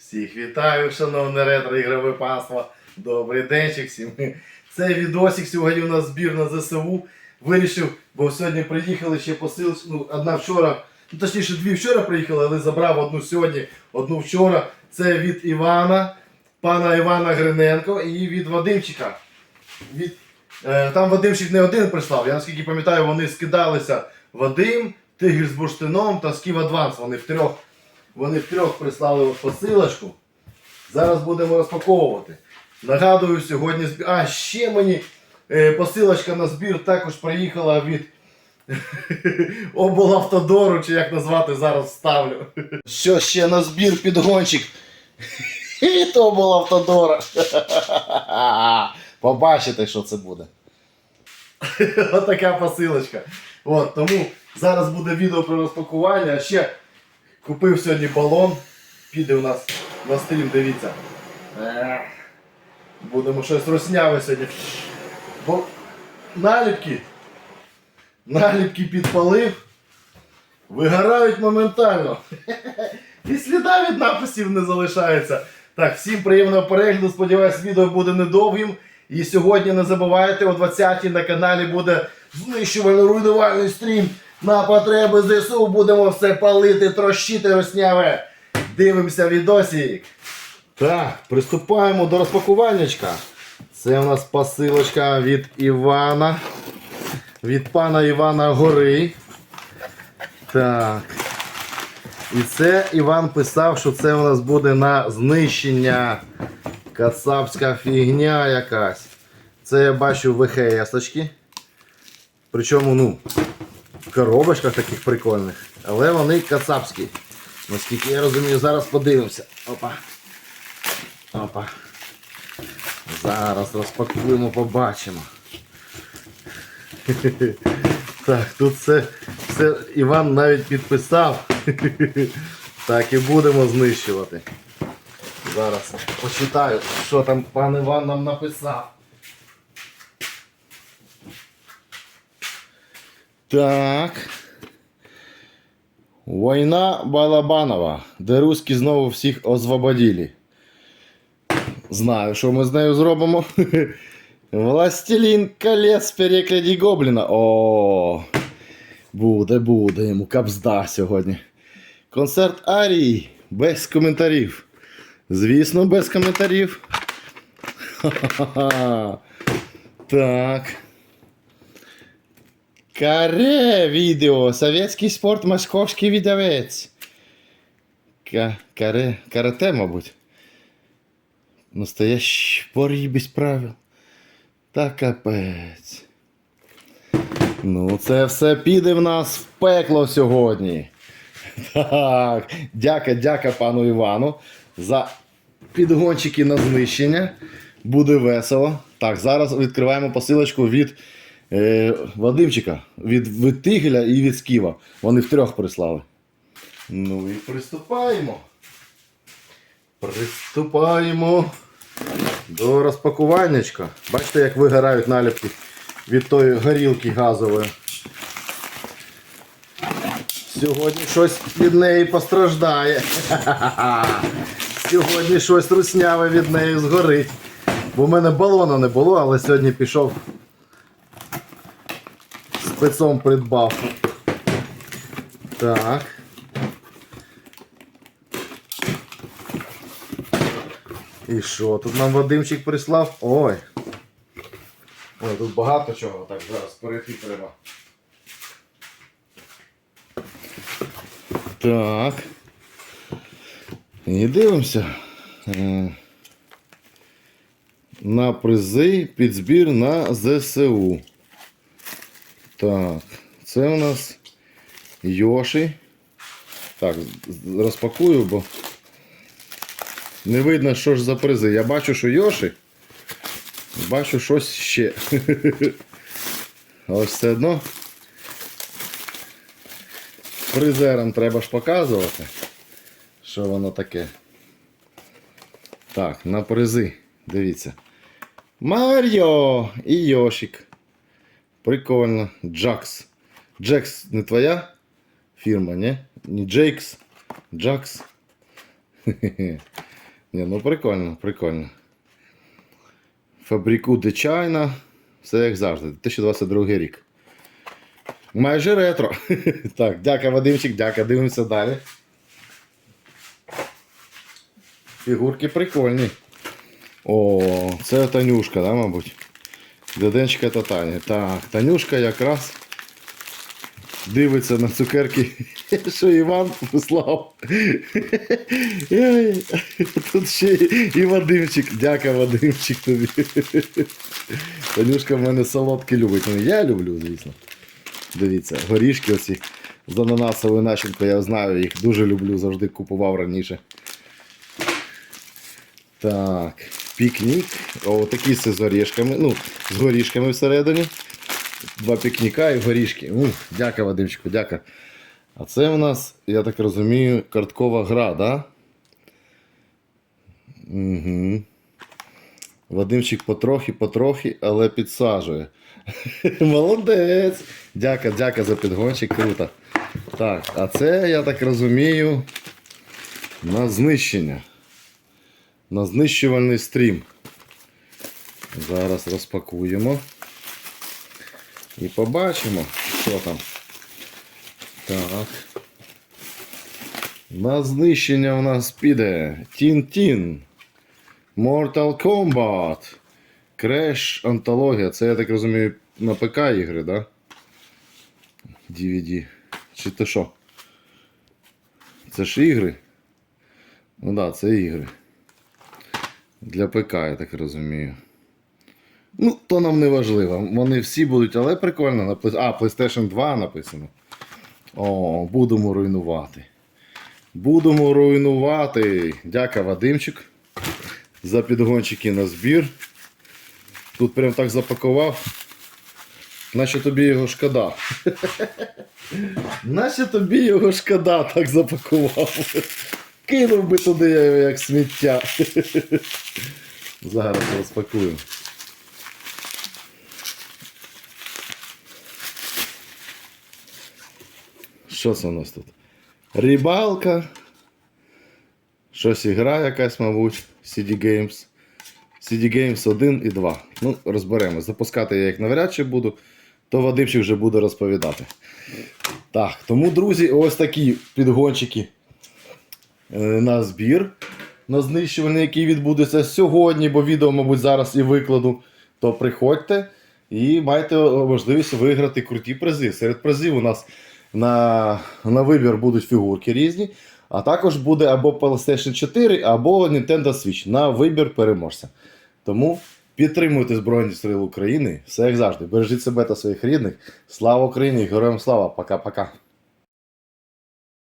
Всіх вітаю, шановне ретро-ігрове панство. Добрий денчик всім. Цей відосик сьогодні у нас збір на ЗСУ. Вирішив, бо сьогодні приїхали ще посилочки. Ну, одна вчора, ну точніше, дві вчора приїхали, але забрав одну сьогодні, одну вчора. Це від Івана, пана Івана Гриненко і від Вадимчика. Від, е, там Вадимчик не один прислав. Я наскільки пам'ятаю, вони скидалися Вадим, Тигр з бурштином та Сків Адванс. Вони втрьох, вони втрьох прислали посилочку. Зараз будемо розпаковувати. Нагадую, сьогодні збір. А, ще мені е, посилочка на збір також приїхала від облавтодору, чи як назвати зараз ставлю. Що ще на збір підгончик від облавтодора. Побачите, що це буде. Отака посилочка. От, тому зараз буде відео про розпакування. Ще купив сьогодні балон. Піде у нас на стрім, дивіться. Будемо щось росняве сьогодні. Бо наліпки. Наліпки підпалив. Вигорають моментально. І сліда від написів не залишається. Так, всім приємного перегляду. Сподіваюсь, відео буде недовгим. І сьогодні не забувайте, о 20-й на каналі буде знищувально-руйнувальний стрім. На потреби ЗСУ будемо все палити, трощити росняве. Дивимося відосик. Так, приступаємо до розпакуваннячка. Це у нас посилочка від Івана. Від пана Івана Гори. Так. І це Іван писав, що це у нас буде на знищення. Кацапська фігня якась. Це я бачу ВХС-очки. Причому, ну, коробочках таких прикольних. Але вони кацапські. Наскільки я розумію, зараз подивимося. Опа. Опа. Зараз розпакуємо, побачимо. Так, тут все, все Іван навіть підписав. Так і будемо знищувати. Зараз почитаю, що там пан Іван нам написав. Так. Война Балабанова, де руські знову всіх освободили. Знаю, що ми з нею зробимо. Властелін колец перекляді гобліна. О, буде, буде йому капзда сьогодні. Концерт Арії без коментарів. Звісно, без коментарів. Ха-ха-ха. Так. Каре відео. Советський спорт московський відавець. Ка- каре. Карате, мабуть. Настоящий бой без правил. Та капець. Ну, це все піде в нас в пекло сьогодні. Так, дяка, дяка пану Івану за підгончики на знищення. Буде весело. Так, зараз відкриваємо посилочку від е, Вадимчика, від, від Тигеля і від Сківа. Вони втрьох прислали. Ну і приступаємо. Приступаємо до розпакуваннячка. Бачите, як вигорають наліпки від тої горілки газової. Сьогодні щось від неї постраждає. Сьогодні щось русняве від неї згорить. Бо в мене балона не було, але сьогодні пішов спецом придбав. Так. І що? Тут нам Вадимчик прислав. Ой. Ой, тут багато чого. Так, зараз перейти треба. Так. І дивимося. Е, На призи під збір на ЗСУ. Так, це у нас Йоші. Так, розпакую, бо не видно, що ж за призи. Я бачу, що Йоші. Бачу щось ще. Але все одно призерам треба ж показувати, що воно таке. Так, на призи. Дивіться. Маріо і Йошик. Прикольно. Джакс. Джекс не твоя фірма, не? Не Джейкс. Джакс. Хе-хе-хе. Ні, ну прикольно, прикольно. Фабрику де Чайна. Все як завжди. 2022 рік. Майже ретро. так, дяка, Вадимчик, дяка, дивимося далі. Фігурки прикольні. О, це Танюшка, да, мабуть? Деденчика та Таня. Так, Танюшка якраз дивиться на цукерки, що Іван послав. Тут ще і Вадимчик. Дяка, Вадимчик тобі. Танюшка в мене солодкі любить. Ну, я люблю, звісно. Дивіться, горішки оці з ананасовою начинкою, я знаю, їх дуже люблю, завжди купував раніше. Так, пікнік. О, це з горішками. Ну, з горішками всередині. Два пікніка і горішки. У, дяка, Вадимчику, дяка. А це у нас, я так розумію, карткова гра, да? Угу. Вадимчик потрохи, потрохи, але підсаджує. Молодець! Дяка, дяка за підгончик, круто. Так, а це, я так розумію, на знищення. На знищувальний стрім. Зараз розпакуємо. І побачимо, що там. Так. На знищення у нас піде Тін-Тін. Mortal Kombat. Crash Антологія. Це, я так розумію, на ПК ігри, да? DVD. Чи то що? Це ж ігри? Ну так, да, це ігри. Для ПК, я так розумію. Ну, то нам не важливо. Вони всі будуть, але прикольно. А, PlayStation 2 написано. О, будемо руйнувати. Будемо руйнувати. Дяка, Вадимчик. За підгончики на збір. Тут прям так запакував. Наче тобі його шкода. Наче тобі його шкода так запакував. Кинув би туди як сміття. Зараз розпакую. Що це у нас тут? Рибалка. Щось ігра якась, мабуть. CD Games. CD Games 1 і 2. Ну, розберемо. Запускати я їх навряд чи буду, то Вадимчик вже буде розповідати. Так, тому, друзі, ось такі підгончики на збір. На знищувальний, який відбудеться сьогодні, бо відео, мабуть, зараз і викладу. То приходьте і маєте можливість виграти круті призи. Серед призів у нас на, на вибір будуть фігурки різні, а також буде або PlayStation 4, або Nintendo Switch на вибір переможця. Тому підтримуйте Збройні Сили України. Все як завжди. Бережіть себе та своїх рідних. Слава Україні! Героям слава! Пока-пока!